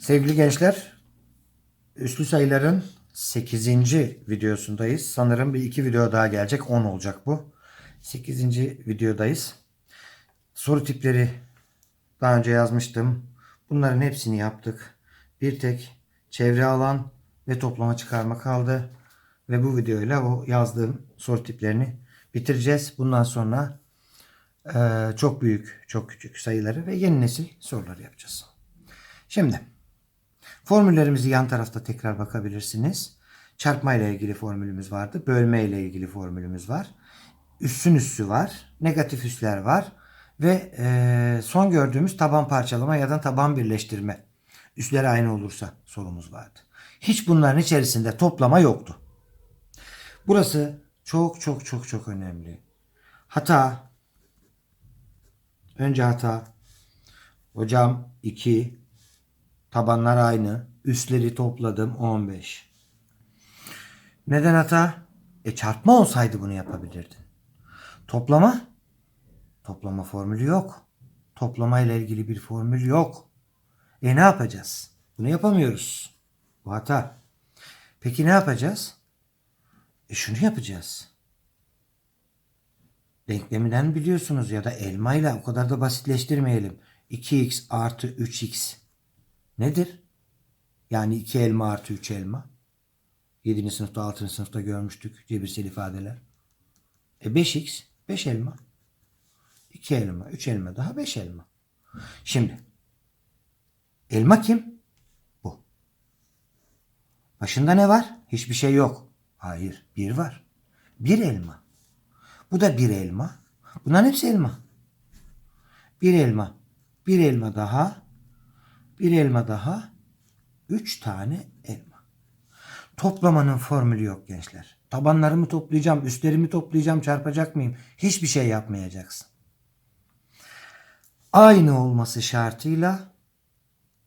Sevgili gençler, üslü sayıların 8. videosundayız. Sanırım bir iki video daha gelecek. 10 olacak bu. 8. videodayız. Soru tipleri daha önce yazmıştım. Bunların hepsini yaptık. Bir tek çevre alan ve toplama çıkarma kaldı. Ve bu videoyla o yazdığım soru tiplerini bitireceğiz. Bundan sonra eee, çok büyük, çok küçük sayıları ve yeni nesil soruları yapacağız. Şimdi Formüllerimizi yan tarafta tekrar bakabilirsiniz. Çarpma ile ilgili formülümüz vardı. Bölme ile ilgili formülümüz var. Üssün üssü var. Negatif üsler var. Ve eee, son gördüğümüz taban parçalama ya da taban birleştirme. Üsleri aynı olursa sorumuz vardı. Hiç bunların içerisinde toplama yoktu. Burası çok çok çok çok önemli. Hata. Önce hata. Hocam 2 Tabanlar aynı. Üstleri topladım 15. Neden hata? E çarpma olsaydı bunu yapabilirdin. Toplama? Toplama formülü yok. Toplama ile ilgili bir formül yok. E ne yapacağız? Bunu yapamıyoruz. Bu hata. Peki ne yapacağız? E şunu yapacağız. Denkleminden biliyorsunuz ya da elmayla o kadar da basitleştirmeyelim. 2x artı 3x nedir? Yani 2 elma artı 3 elma. 7. sınıfta 6. sınıfta görmüştük cebirsel ifadeler. E 5x 5 elma. 2 elma 3 elma daha 5 elma. Şimdi elma kim? Bu. Başında ne var? Hiçbir şey yok. Hayır bir var. Bir elma. Bu da bir elma. Bunların hepsi elma. Bir elma. Bir elma daha. Bir elma daha. Üç tane elma. Toplamanın formülü yok gençler. Tabanlarımı toplayacağım, üstlerimi toplayacağım, çarpacak mıyım? Hiçbir şey yapmayacaksın. Aynı olması şartıyla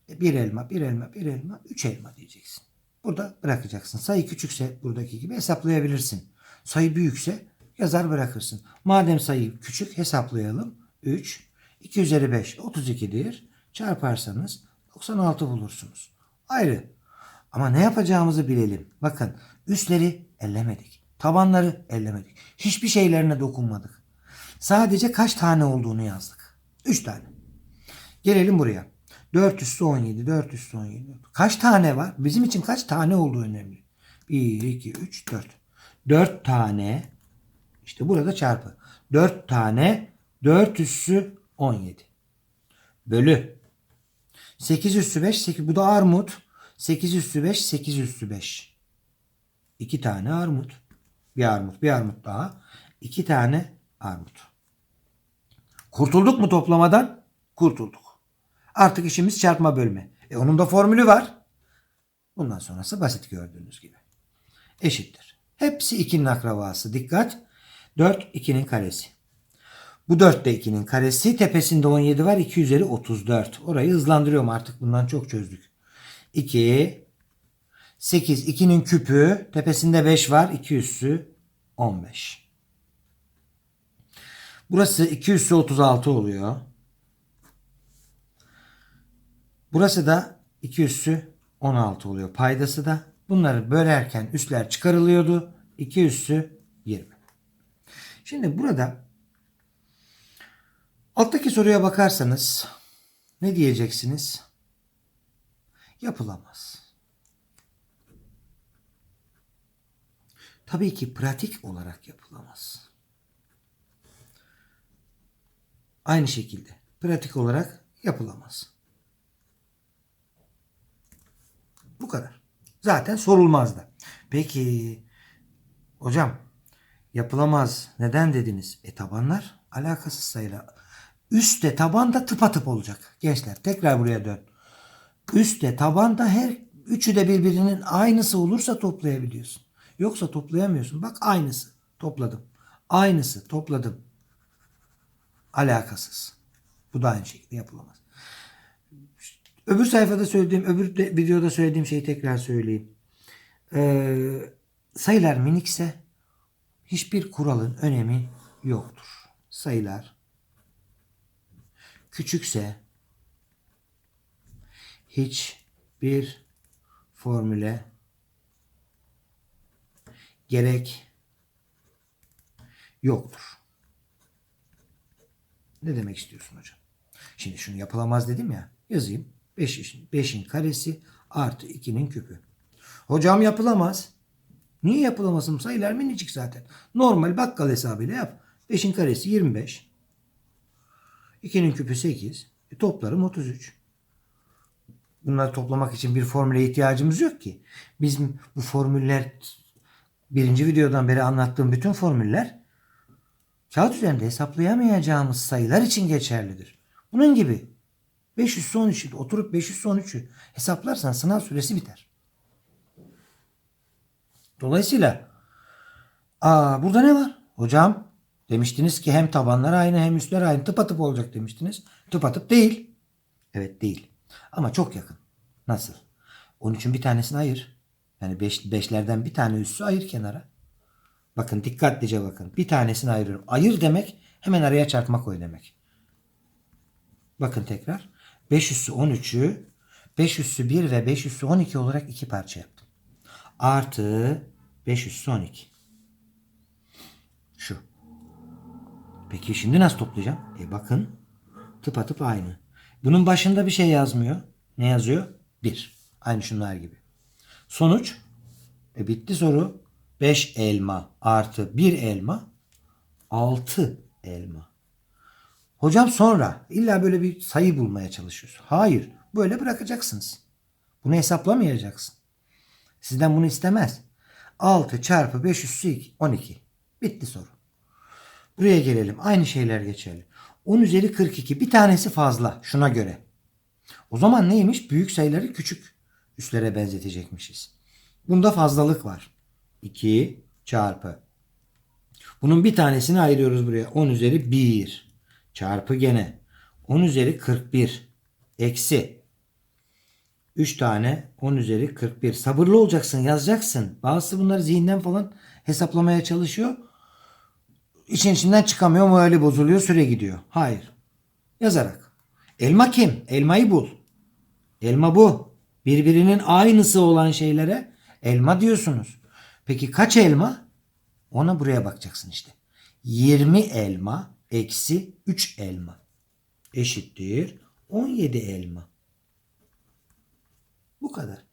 bir elma, bir elma, bir elma, üç elma diyeceksin. Burada bırakacaksın. Sayı küçükse buradaki gibi hesaplayabilirsin. Sayı büyükse yazar bırakırsın. Madem sayı küçük hesaplayalım. 3, 2 üzeri 5, 32'dir. Çarparsanız 96 bulursunuz. Ayrı. Ama ne yapacağımızı bilelim. Bakın üstleri ellemedik. Tabanları ellemedik. Hiçbir şeylerine dokunmadık. Sadece kaç tane olduğunu yazdık. 3 tane. Gelelim buraya. 4 üssü 17, 4 üssü 17. Kaç tane var? Bizim için kaç tane olduğu önemli. 1, 2, 3, 4. 4 tane işte burada çarpı. 4 tane 4 üssü 17. Bölü. 8 üssü 5. 8, bu da armut. 8 üssü 5. 8 üssü 5. 2 tane armut. Bir armut. Bir armut daha. 2 tane armut. Kurtulduk mu toplamadan? Kurtulduk. Artık işimiz çarpma bölme. E onun da formülü var. Bundan sonrası basit gördüğünüz gibi. Eşittir. Hepsi 2'nin akrabası. Dikkat. 4 2'nin karesi. Bu 4 de 2'nin karesi. Tepesinde 17 var. 2 üzeri 34. Orayı hızlandırıyorum artık. Bundan çok çözdük. 2 8 2'nin küpü. Tepesinde 5 var. 2 üssü 15. Burası 2 üssü 36 oluyor. Burası da 2 üssü 16 oluyor. Paydası da bunları bölerken üsler çıkarılıyordu. 2 üssü 20. Şimdi burada alttaki soruya bakarsanız ne diyeceksiniz? Yapılamaz. Tabii ki pratik olarak yapılamaz. Aynı şekilde pratik olarak yapılamaz. Bu kadar. Zaten sorulmaz da. Peki hocam yapılamaz neden dediniz? E tabanlar alakasız sayılar. Üste taban da tıpatıp olacak. Gençler tekrar buraya dön. Üste taban da her üçü de birbirinin aynısı olursa toplayabiliyorsun. Yoksa toplayamıyorsun. Bak aynısı. Topladım. Aynısı topladım. Alakasız. Bu da aynı şekilde yapılamaz. Öbür sayfada söylediğim, öbür de, videoda söylediğim şeyi tekrar söyleyeyim. Ee, sayılar minikse hiçbir kuralın önemi yoktur. Sayılar küçükse hiç bir formüle gerek yoktur. Ne demek istiyorsun hocam? Şimdi şunu yapılamaz dedim ya. Yazayım. 5'in 5'in karesi artı 2'nin küpü. Hocam yapılamaz. Niye yapılamasın? Sayılar minicik zaten. Normal bakkal hesabıyla yap. 5'in karesi 25. 2'nin küpü 8. E, toplarım 33. Bunları toplamak için bir formüle ihtiyacımız yok ki. Bizim bu formüller birinci videodan beri anlattığım bütün formüller kağıt üzerinde hesaplayamayacağımız sayılar için geçerlidir. Bunun gibi 500 son 3'ü oturup 500 son 3'ü hesaplarsan sınav süresi biter. Dolayısıyla aa burada ne var? Hocam demiştiniz ki hem tabanlar aynı hem üstler aynı tıpatıp olacak demiştiniz. Tıpatıp değil. Evet değil. Ama çok yakın. Nasıl? 13'ün bir tanesini ayır. Yani 5 beş, beşlerden bir tane üssü ayır kenara. Bakın dikkatlice bakın. Bir tanesini ayırıyorum. Ayır demek hemen araya çarpma koy demek. Bakın tekrar. 5 üssü 13'ü 5 üssü 1 ve 5 üssü 12 olarak iki parça yaptım. Artı 5 üssü 12. Peki şimdi nasıl toplayacağım? E bakın. Tıpatıp aynı. Bunun başında bir şey yazmıyor. Ne yazıyor? 1. Aynı şunlar gibi. Sonuç. E bitti soru. 5 elma artı 1 elma 6 elma. Hocam sonra illa böyle bir sayı bulmaya çalışıyorsun. Hayır. Böyle bırakacaksınız. Bunu hesaplamayacaksın. Sizden bunu istemez. 6 çarpı 5 üssü 2, 12. Bitti soru. Buraya gelelim. Aynı şeyler geçerli. 10 üzeri 42. Bir tanesi fazla şuna göre. O zaman neymiş? Büyük sayıları küçük üslere benzetecekmişiz. Bunda fazlalık var. 2 çarpı. Bunun bir tanesini ayırıyoruz buraya. 10 üzeri 1 çarpı gene. 10 üzeri 41 eksi 3 tane 10 üzeri 41. Sabırlı olacaksın yazacaksın. Bazısı bunları zihinden falan hesaplamaya çalışıyor. İçin içinden çıkamıyor morali bozuluyor süre gidiyor. Hayır. Yazarak. Elma kim? Elmayı bul. Elma bu. Birbirinin aynısı olan şeylere elma diyorsunuz. Peki kaç elma? Ona buraya bakacaksın işte. 20 elma eksi 3 elma eşittir 17 elma. Bu kadar.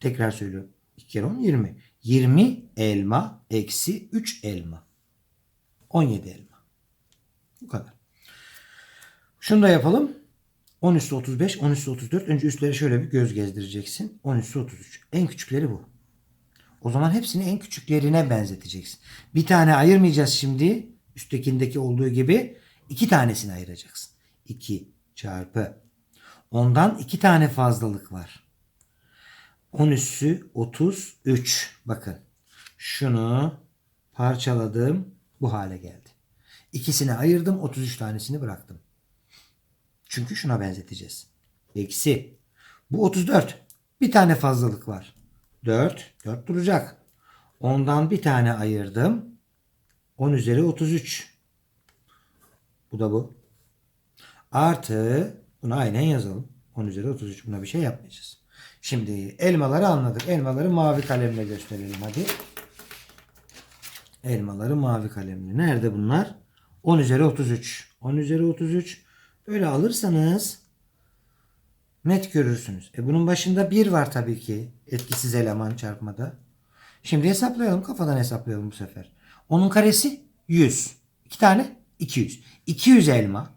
Tekrar söylüyorum. 2 kere 10 20. 20 elma eksi 3 elma. 17 elma. Bu kadar. Şunu da yapalım. 10 üstü 35, 10 üstü 34. Önce üstleri şöyle bir göz gezdireceksin. 10 üstü 33. En küçükleri bu. O zaman hepsini en küçüklerine benzeteceksin. Bir tane ayırmayacağız şimdi. Üsttekindeki olduğu gibi. iki tanesini ayıracaksın. 2 çarpı. Ondan iki tane fazlalık var. 10 üssü 33. Bakın. Şunu parçaladım. Bu hale geldi. İkisini ayırdım. 33 tanesini bıraktım. Çünkü şuna benzeteceğiz. Eksi. Bu 34. Bir tane fazlalık var. 4. 4 duracak. Ondan bir tane ayırdım. 10 üzeri 33. Bu da bu. Artı bunu aynen yazalım. 10 üzeri 33. Buna bir şey yapmayacağız. Şimdi elmaları anladık. Elmaları mavi kalemle gösterelim hadi. Elmaları mavi kalemle. Nerede bunlar? 10 üzeri 33. 10 üzeri 33. Böyle alırsanız net görürsünüz. E bunun başında 1 var tabii ki. Etkisiz eleman çarpmada. Şimdi hesaplayalım. Kafadan hesaplayalım bu sefer. Onun karesi 100. 2 tane 200. 200 elma.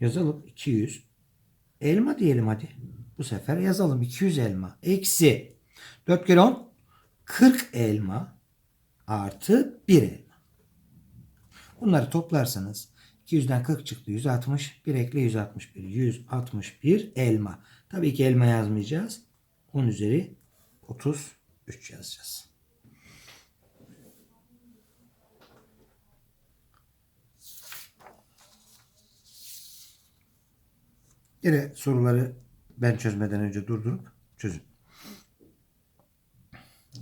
Yazalım 200. Elma diyelim hadi. Bu sefer yazalım 200 elma. Eksi 4 kere 10 40 elma artı 1 elma. Bunları toplarsanız 200'den 40 çıktı 160. 1 ekle 161. 161 elma. Tabii ki elma yazmayacağız. 10 üzeri 33 yazacağız. Yine soruları ben çözmeden önce durdurup çözün.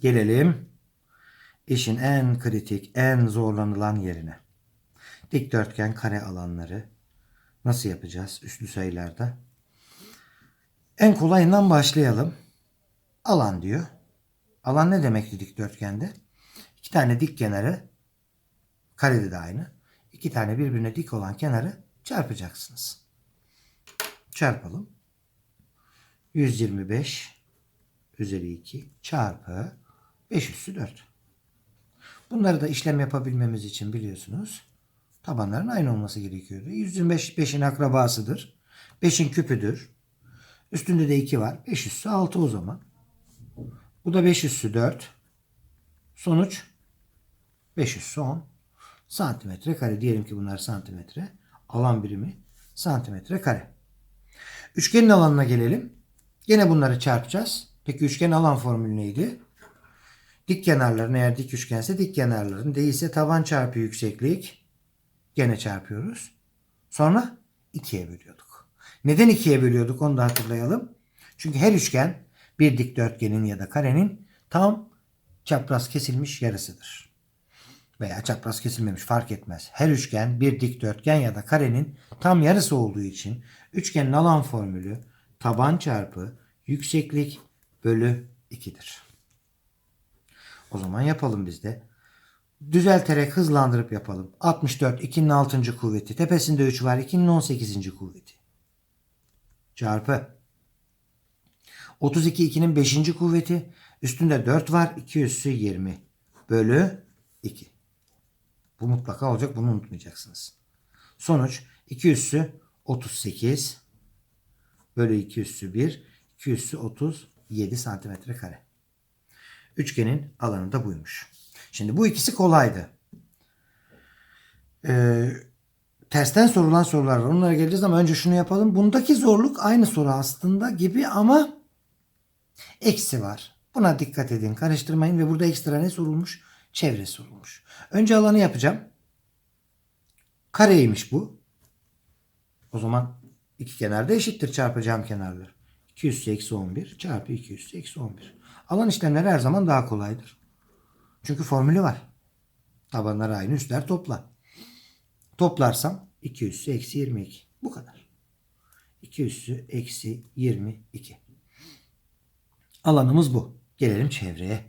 Gelelim işin en kritik, en zorlanılan yerine. Dikdörtgen kare alanları nasıl yapacağız üslü sayılarda? En kolayından başlayalım. Alan diyor. Alan ne demekti dikdörtgende? İki tane dik kenarı karede de aynı. İki tane birbirine dik olan kenarı çarpacaksınız. Çarpalım. 125 üzeri 2 çarpı 5 üssü 4. Bunları da işlem yapabilmemiz için biliyorsunuz tabanların aynı olması gerekiyordu. 125 5'in akrabasıdır. 5'in küpüdür. Üstünde de 2 var. 5 üssü 6 o zaman. Bu da 5 üssü 4. Sonuç 5 üssü 10 santimetre kare. Diyelim ki bunlar santimetre. Alan birimi santimetre kare. Üçgenin alanına gelelim. Gene bunları çarpacağız. Peki üçgen alan formülü neydi? Dik kenarların eğer dik üçgense dik kenarların değilse taban çarpı yükseklik gene çarpıyoruz. Sonra 2'ye bölüyorduk. Neden 2'ye bölüyorduk onu da hatırlayalım. Çünkü her üçgen bir dikdörtgenin ya da karenin tam çapraz kesilmiş yarısıdır. Veya çapraz kesilmemiş fark etmez. Her üçgen bir dikdörtgen ya da karenin tam yarısı olduğu için üçgenin alan formülü taban çarpı yükseklik bölü 2'dir. O zaman yapalım biz de. Düzelterek hızlandırıp yapalım. 64 2'nin 6. kuvveti. Tepesinde 3 var. 2'nin 18. kuvveti. Çarpı. 32 2'nin 5. kuvveti. Üstünde 4 var. 2 üssü 20. Bölü 2. Bu mutlaka olacak. Bunu unutmayacaksınız. Sonuç 2 üssü 38 bölü 2 üssü 1. 2 üssü 37 santimetre kare. Üçgenin alanı da buymuş. Şimdi bu ikisi kolaydı. Ee, tersten sorulan sorular var. Onlara geleceğiz ama önce şunu yapalım. Bundaki zorluk aynı soru aslında gibi ama eksi var. Buna dikkat edin. Karıştırmayın ve burada ekstra ne sorulmuş? Çevre sorulmuş. Önce alanı yapacağım. Kareymiş bu. O zaman iki kenarda eşittir çarpacağım kenarlar. 2 üssü eksi 11 çarpı 2 üssü eksi 11. Alan işlemleri her zaman daha kolaydır. Çünkü formülü var. Tabanlar aynı üstler topla. Toplarsam 2 üssü eksi 22. Bu kadar. 2 üssü eksi 22. Alanımız bu. Gelelim çevreye.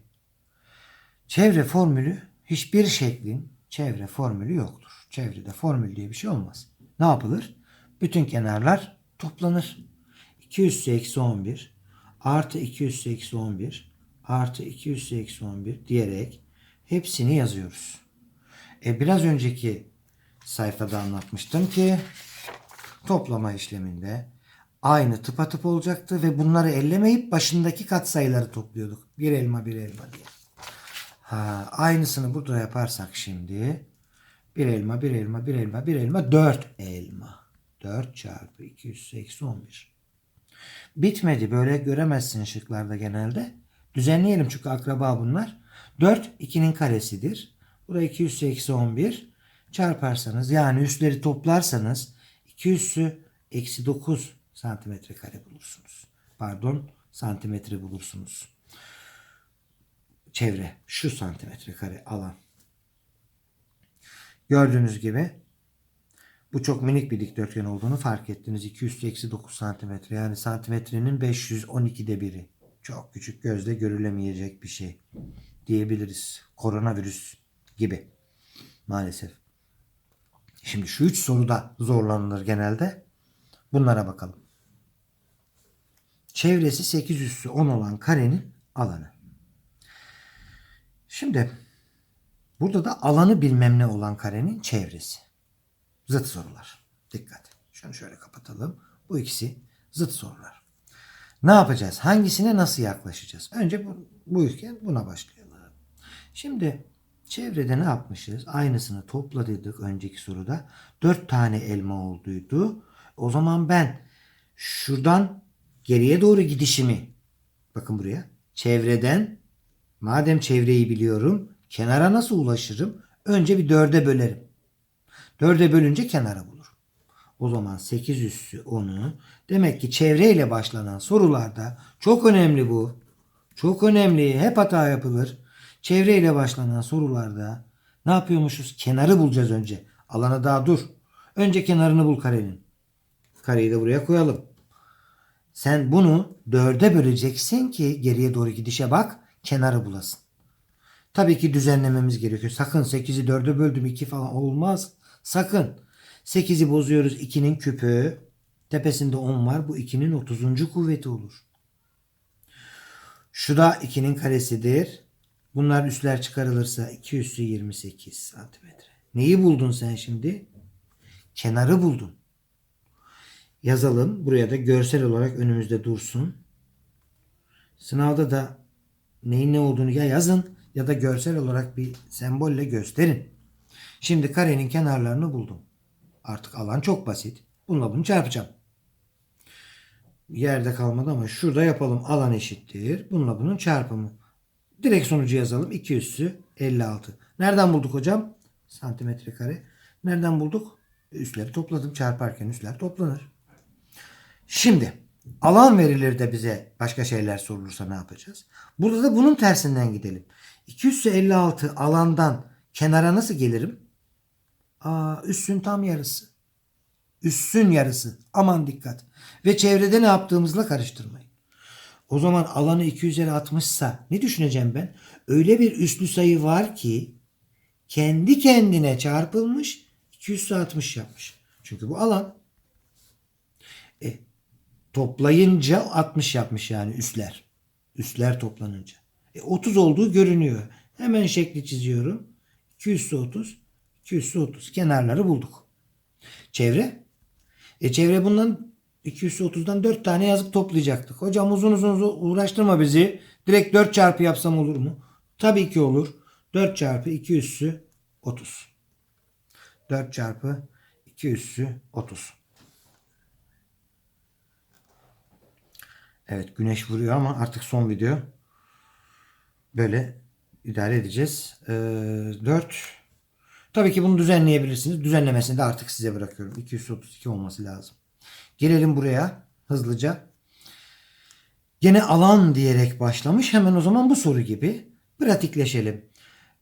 Çevre formülü hiçbir şeklin çevre formülü yoktur. Çevrede formül diye bir şey olmaz. Ne yapılır? Bütün kenarlar toplanır. 2 üssü eksi 11 artı 2 üssü eksi 11 artı 2 üssü eksi 11 diyerek hepsini yazıyoruz. E biraz önceki sayfada anlatmıştım ki toplama işleminde aynı tıpatıp olacaktı ve bunları ellemeyip başındaki katsayıları topluyorduk. Bir elma bir elma diye. Ha, aynısını burada yaparsak şimdi bir elma bir elma bir elma bir elma dört elma. 4 çarpı 2 üssü eksi 11. Bitmedi. Böyle göremezsin şıklarda genelde. Düzenleyelim çünkü akraba bunlar. 4 2'nin karesidir. Buraya 2 üssü eksi 11 çarparsanız yani üsleri toplarsanız 2 üssü eksi 9 santimetre kare bulursunuz. Pardon santimetre bulursunuz. Çevre şu santimetre kare alan. Gördüğünüz gibi bu çok minik bir dikdörtgen olduğunu fark ettiniz. 2 üstü eksi 9 santimetre. Yani santimetrenin 512'de biri. Çok küçük gözle görülemeyecek bir şey diyebiliriz. Koronavirüs gibi. Maalesef. Şimdi şu üç soruda zorlanılır genelde. Bunlara bakalım. Çevresi 8 üssü 10 olan karenin alanı. Şimdi burada da alanı bilmem ne olan karenin çevresi. Zıt sorular. Dikkat. Şunu şöyle kapatalım. Bu ikisi zıt sorular. Ne yapacağız? Hangisine nasıl yaklaşacağız? Önce bu, bu üçgen buna başlayalım. Şimdi çevrede ne yapmışız? Aynısını topladıydık önceki soruda. Dört tane elma olduydu. O zaman ben şuradan geriye doğru gidişimi bakın buraya. Çevreden madem çevreyi biliyorum kenara nasıl ulaşırım? Önce bir dörde bölerim. Dörde bölünce kenara bulur. O zaman 8 üssü 10'u demek ki çevreyle başlanan sorularda çok önemli bu. Çok önemli. Hep hata yapılır. Çevreyle başlanan sorularda ne yapıyormuşuz? Kenarı bulacağız önce. Alana daha dur. Önce kenarını bul karenin. Kareyi de buraya koyalım. Sen bunu dörde böleceksin ki geriye doğru gidişe bak kenarı bulasın. Tabii ki düzenlememiz gerekiyor. Sakın 8'i 4'e böldüm 2 falan olmaz. Sakın. 8'i bozuyoruz 2'nin küpü. Tepesinde 10 var. Bu 2'nin 30. kuvveti olur. Şu da 2'nin karesidir. Bunlar üstler çıkarılırsa 2 üssü 28 santimetre. Neyi buldun sen şimdi? Kenarı buldun. Yazalım. Buraya da görsel olarak önümüzde dursun. Sınavda da neyin ne olduğunu ya yazın ya da görsel olarak bir sembolle gösterin. Şimdi karenin kenarlarını buldum. Artık alan çok basit. Bununla bunu çarpacağım. Yerde kalmadı ama şurada yapalım. Alan eşittir. Bununla bunun çarpımı. Direkt sonucu yazalım. 2 üssü 56. Nereden bulduk hocam? Santimetre kare. Nereden bulduk? Üsleri topladım. Çarparken üsler toplanır. Şimdi alan verilir de bize başka şeyler sorulursa ne yapacağız? Burada da bunun tersinden gidelim. 256 alandan kenara nasıl gelirim? Aa, üssün tam yarısı. Üssün yarısı. Aman dikkat. Ve çevrede ne yaptığımızla karıştırmayın. O zaman alanı 2 üzeri 60 sa ne düşüneceğim ben? Öyle bir üslü sayı var ki kendi kendine çarpılmış 260 yapmış. Çünkü bu alan. E, toplayınca 60 yapmış yani üsler. Üsler toplanınca. E, 30 olduğu görünüyor. Hemen şekli çiziyorum. 2 üssü 30. 2 üssü 30. Kenarları bulduk. Çevre. E çevre bundan 2 üssü 30'dan 4 tane yazıp toplayacaktık. Hocam uzun uzun uğraştırma bizi. Direkt 4 çarpı yapsam olur mu? Tabii ki olur. 4 çarpı 2 üssü 30. 4 çarpı 2 üssü 30. Evet güneş vuruyor ama artık son video. Böyle idare edeceğiz. Ee, 4. Tabii ki bunu düzenleyebilirsiniz. Düzenlemesini de artık size bırakıyorum. 232 olması lazım. Gelelim buraya hızlıca. Gene alan diyerek başlamış. Hemen o zaman bu soru gibi pratikleşelim.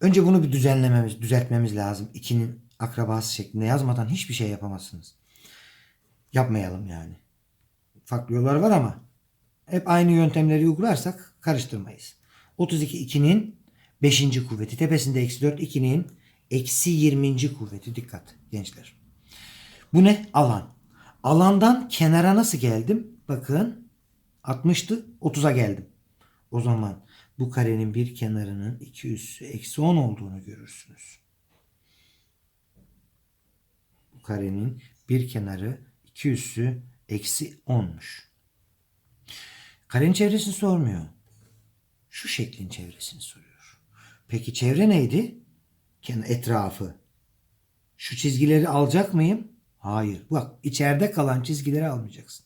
Önce bunu bir düzenlememiz, düzeltmemiz lazım. 2'nin akrabası şeklinde yazmadan hiçbir şey yapamazsınız. Yapmayalım yani. Farklı yollar var ama hep aynı yöntemleri uygularsak karıştırmayız. 32 2'nin 5. kuvveti. Tepesinde eksi 4 2'nin eksi 20. kuvveti. Dikkat gençler. Bu ne? Alan. Alandan kenara nasıl geldim? Bakın 60'tı 30'a geldim. O zaman bu karenin bir kenarının 2 üssü eksi 10 olduğunu görürsünüz. Bu karenin bir kenarı 2 üssü eksi 10'muş. Karenin çevresini sormuyor. Şu şeklin çevresini soruyor. Peki çevre neydi? Etrafı. Şu çizgileri alacak mıyım? Hayır. Bak içeride kalan çizgileri almayacaksın.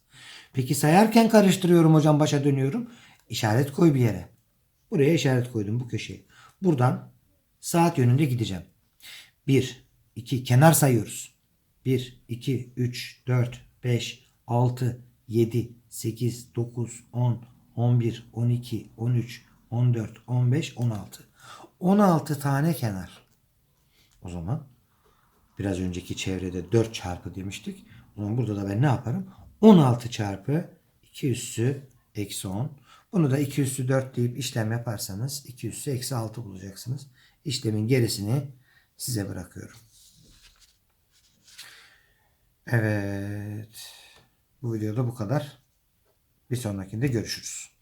Peki sayarken karıştırıyorum hocam başa dönüyorum. İşaret koy bir yere. Buraya işaret koydum bu köşeye. Buradan saat yönünde gideceğim. 1, 2 kenar sayıyoruz. 1, 2, 3, 4, 5, 6, 7, 8, 9, 10, 11, 12, 13, 14, 15, 16. 16 tane kenar. O zaman biraz önceki çevrede 4 çarpı demiştik. O zaman burada da ben ne yaparım? 16 çarpı 2 üssü eksi 10. Bunu da 2 üssü 4 deyip işlem yaparsanız 2 üssü eksi 6 bulacaksınız. İşlemin gerisini size bırakıyorum. Evet. Bu videoda bu kadar. Bir sonrakinde görüşürüz.